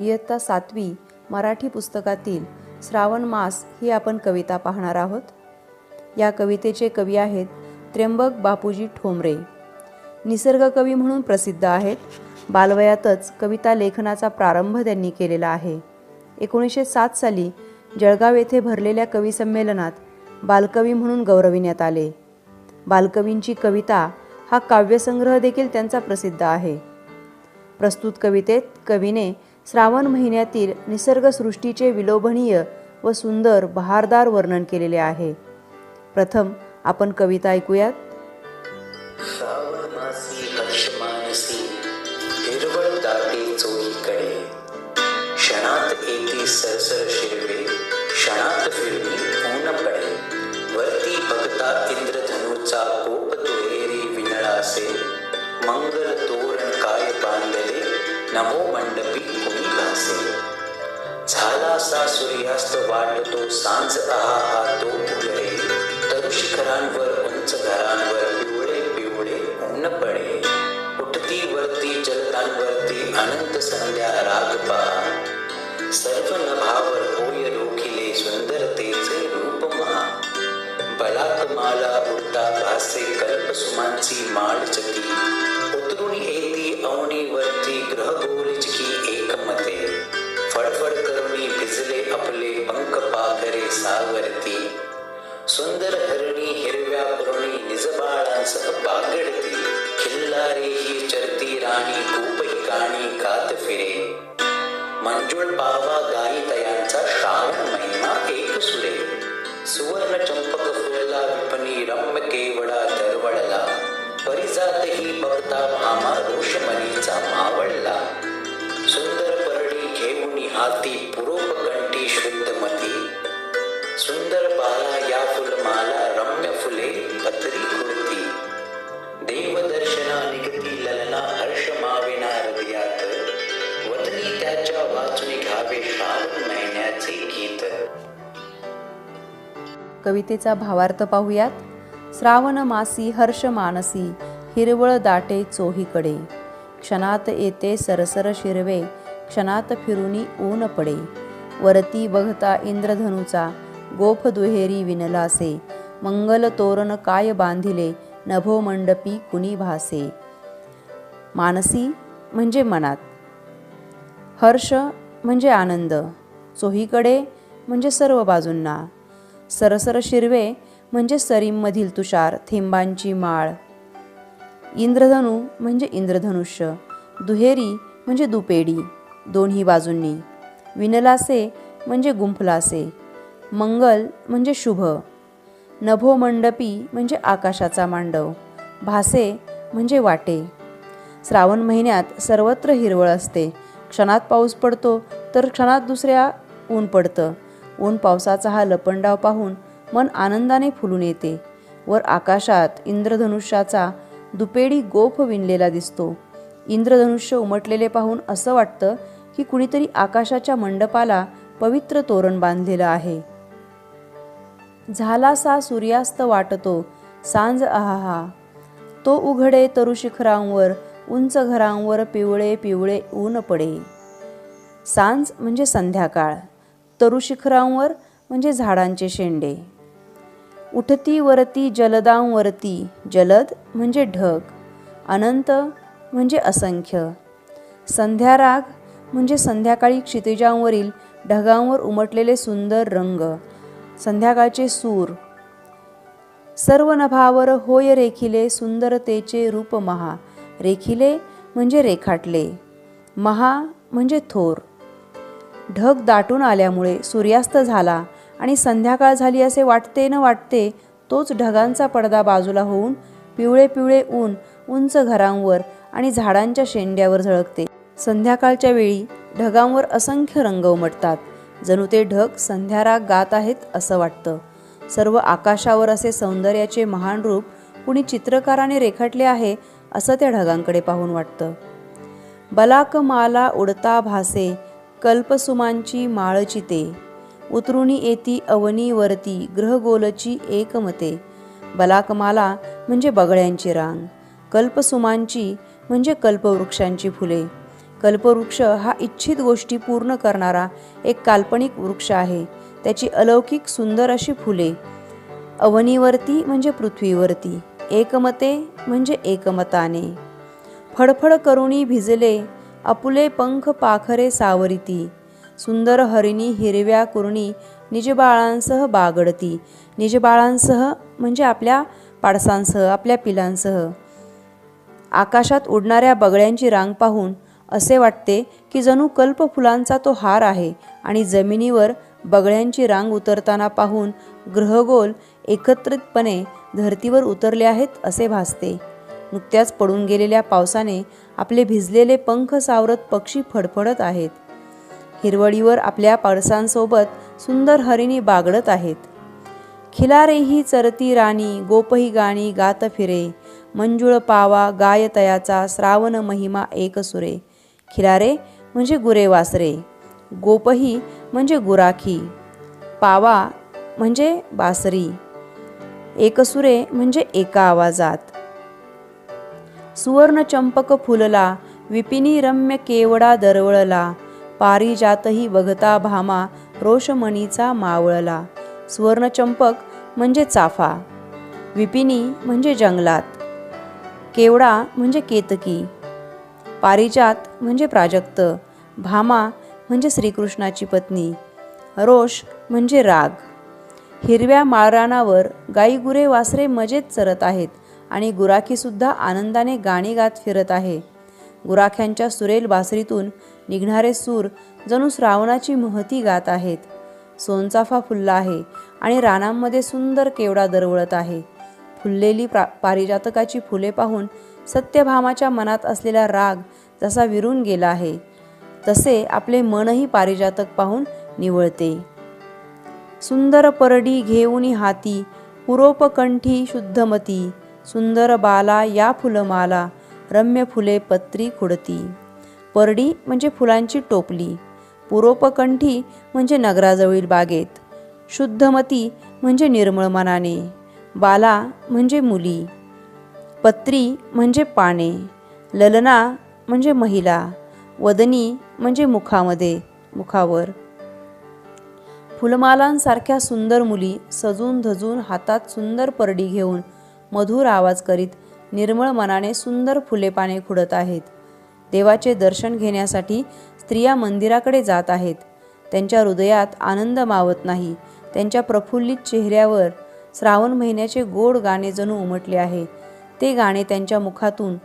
इयत्ता सातवी मराठी पुस्तकातील श्रावण मास ही आपण कविता पाहणार आहोत. या कवितेचे कवी आहेत त्र्यंबक बापूजी ठोंबरे. निसर्ग कवी म्हणून प्रसिद्ध आहेत. बालवयातच कविता लेखनाचा प्रारंभ त्यांनी केलेला आहे. एकोणीसशे सात साली जळगाव येथे भरलेल्या कवी संमेलनात बालकवी म्हणून गौरविण्यात आले. बालकवींची कविता हा काव्यसंग्रह देखील त्यांचा प्रसिद्ध आहे. प्रस्तुत कवितेत कवीने श्रावण महिन्यातील निसर्गसृष्टीचे विलोभनीय व सुंदर बहारदार वर्णन केलेले आहे प्रथम आपण कविता ऐकूयात मंगल तोरण काय बांधले नमो मंडपी कुणी घासे झाला सा सूर्यास्त वाटतो सांज आहा हा तो उघडे तरू शिखरांवर उंच घरांवर पिवळे पिवळे ऊन पडे उठती वरती जलदांवरती अनंत संध्या राग पहा. सर्व नभावर होय रोखिले सुंदरतेचे रूप महा. बलाक माला उडता भासे कल्प सुमांची माळ चकी. उतरून येती अवनीवरती ग्रह सावरती सुंदर हरणी हिरव्या पुरणी निजबाळांसह बागडती. खिल्लारे ही चरती राणी खूपही गाणी गात फिरे. मंजुळ पावा गायितयांचा श्रावण महिना एक सुरे. सुवर्ण चंपक फुलला विपणी रम्य केवडा दरवळला. परिजात ही बघता भामा रोषमणीचा मावळला. सुंदर परडी घेऊन हाती पुरोपकंठी शुद्धमती. सुंदर बाला या फुलमाला रम्य फुले पत्री खुरती. देवदर्शना निगती ललना हर्ष माविना हृदयात. वतनी त्याच्या वाचून घ्यावे श्रावण महिन्याचे गीत. कवितेचा भावार्थ पाहूयात. श्रावण मासी हर्ष मानसी हिरवळ दाटे चोहीकडे. क्षणात येते सरसर शिरवे क्षणात फिरुनी ऊन पडे. वरती बघता इंद्रधनुचा गोफ दुहेरी विनलासे मंगल तोरण काय बांधिले नभो मंडपी कुणी भासे? मानसी म्हणजे मनात हर्ष म्हणजे आनंद चोहीकडे म्हणजे सर्व बाजूंना सरसर शिरवे म्हणजे सरींमधील तुषार थेंबांची माळ इंद्रधनु म्हणजे इंद्रधनुष्य दुहेरी म्हणजे दुपेडी दोन्ही बाजूंनी विनलासे म्हणजे गुंफलासे मंगल म्हणजे शुभ. नभो मंडपी म्हणजे आकाशाचा मांडव. भासे म्हणजे वाटे. श्रावण महिन्यात सर्वत्र हिरवळ असते. क्षणात पाऊस पडतो तर क्षणात दुसऱ्या ऊन पडतं. ऊन पावसाचा हा लपंडाव पाहून मन आनंदाने फुलून येते. वर आकाशात इंद्रधनुष्याचा दुपेडी गोफ विणलेला दिसतो. इंद्रधनुष्य उमटलेले पाहून असं वाटतं की कुणीतरी आकाशाच्या मंडपाला पवित्र तोरण बांधलेलं आहे. झालासा सूर्यास्त वाटतो सांज आहा तो उघडे तरु शिखरांवर उंच घरांवर पिवळे पिवळे ऊन पडे. सांज म्हणजे संध्याकाळ तरु शिखरांवर म्हणजे झाडांचे शेंडे. उठती वरती जलदांवरती जलद म्हणजे ढग अनंत म्हणजे असंख्य. संध्याराग म्हणजे संध्याकाळी क्षितिजांवरील ढगांवर उमटलेले सुंदर रंग संध्याकाळचे सूर. सर्व नभावर होय रेखिले सुंदरतेचे रूप महा. रेखिले म्हणजे रेखाटले. महा म्हणजे थोर. ढग दाटून आल्यामुळे सूर्यास्त झाला आणि संध्याकाळ झाली असे वाटते न वाटते तोच ढगांचा पडदा बाजूला होऊन पिवळे पिवळे ऊन उंच घरांवर आणि झाडांच्या शेंड्यावर झळकते. संध्याकाळच्या वेळी ढगांवर असंख्य रंग उमटतात. जणू ते ढग संध्याराग गात आहेत असं वाटतं. सर्व आकाशावर असे सौंदर्याचे महान रूप कुणी चित्रकाराने रेखाटले आहे असं त्या ढगांकडे पाहून वाटतं. बलाक माला उडता भासे कल्पसुमांची माळचिते उतरुणी येती अवनीवरती ग्रहगोलची एकमते. बलाकमाला म्हणजे बगळ्यांची रांग. कल्पसुमांची म्हणजे कल्पवृक्षांची फुले. कल्पवृक्ष हा इच्छित गोष्टी पूर्ण करणारा एक काल्पनिक वृक्ष आहे. त्याची अलौकिक सुंदर अशी फुले. अवनीवरती म्हणजे पृथ्वीवरती. एकमते म्हणजे एकमताने. फडफड करुणी भिजले आपुले पंख पाखरे सावरिती. सुंदर हरिणी हिरव्या कुरणी निजबाळांसह बागडती. निजबाळांसह म्हणजे आपल्या पाडसांसह आपल्या पिलांसह. आकाशात उडणाऱ्या बगळ्यांची रांग पाहून असे वाटते की जणू कल्पफुलांचा तो हार आहे आणि जमिनीवर बगळ्यांची रांग उतरताना पाहून ग्रहगोल एकत्रितपणे धर्तीवर उतरले आहेत असे भासते. नुकत्याच पडून गेलेल्या पावसाने आपले भिजलेले पंख सावरत पक्षी फडफडत आहेत. हिरवळीवर आपल्या पळसांसोबत सुंदर हरिणी बागडत आहेत. खिलारेही चरती राणी गोपही गाणी गात फिरे. मंजुळ पावा गायतयाचा श्रावण महिमा एक सुरे. खिलारे म्हणजे गुरे वासरे गोपही म्हणजे गुराखी पावा म्हणजे बासरी एकसुरे म्हणजे एका आवाजात. सुवर्ण चंपक फुलला विपिनी रम्य केवडा दरवळला पारिजातही बघता भामा रोषमणीचा मावळला. सुवर्णचंपक म्हणजे चाफा विपिनी म्हणजे जंगलात केवडा म्हणजे केतकी पारिजात म्हणजे प्राजक्त भामा म्हणजे श्रीकृष्णाची पत्नी रोष म्हणजे राग. हिरव्या माळरानावर गाईगुरे वासरे मजेत चरत आहेत आणि गुराखीसुद्धा आनंदाने गाणी गात फिरत आहे. गुराख्यांच्या सुरेल बासरीतून निघणारे सूर जणू श्रावणाची महती गात आहेत. सोनचाफा फुलला आहे आणि रानांमध्ये सुंदर केवडा दरवळत आहे. फुललेली प्रा पारिजातकाची फुले पाहून सत्यभामाच्या मनात असलेला राग जसा विरून गेला आहे तसे आपले मनही पारिजातक पाहून निवळते. सुंदर परडी घेऊनी हाती पुरोपकंठी शुद्धमती सुंदर बाला या फुलमाला रम्य फुले पत्री खुडती. परडी म्हणजे फुलांची टोपली पुरोपकंठी म्हणजे नगराजवळील बागेत शुद्धमती म्हणजे निर्मळ मनाने बाला म्हणजे मुली. पत्री म्हणजे पाने ललना म्हणजे महिला वदनी म्हणजे मुखामध्ये मुखावर. फुलमालांसारख्या सुंदर मुली सजून धजून हातात सुंदर परडी घेऊन मधुर आवाज करीत निर्मळ मनाने सुंदर फुले पाने खुडत आहेत. देवाचे दर्शन घेण्यासाठी स्त्रिया मंदिराकडे जात आहेत. त्यांच्या हृदयात आनंद मावत नाही. त्यांच्या प्रफुल्लित चेहऱ्यावर श्रावण महिन्याचे गोड गाणे जणू उमटले आहे. ते गाणे त्यांच्या मुखातून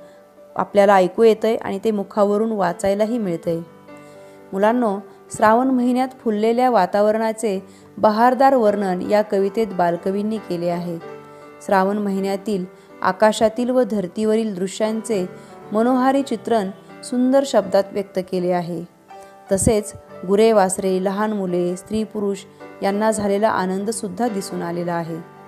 आपल्याला ऐकू येतंय आणि ते मुखावरून वाचायलाही मिळतंय. मुलांनो श्रावण महिन्यात फुललेल्या वातावरणाचे बहारदार वर्णन या कवितेत बालकवींनी केले आहे. श्रावण महिन्यातील आकाशातील व धर्तीवरील दृश्यांचे मनोहारी चित्रण सुंदर शब्दात व्यक्त केले आहे. तसेच गुरे वासरे लहान मुले स्त्री पुरुष यांना झालेला आनंदसुद्धा दिसून आलेला आहे.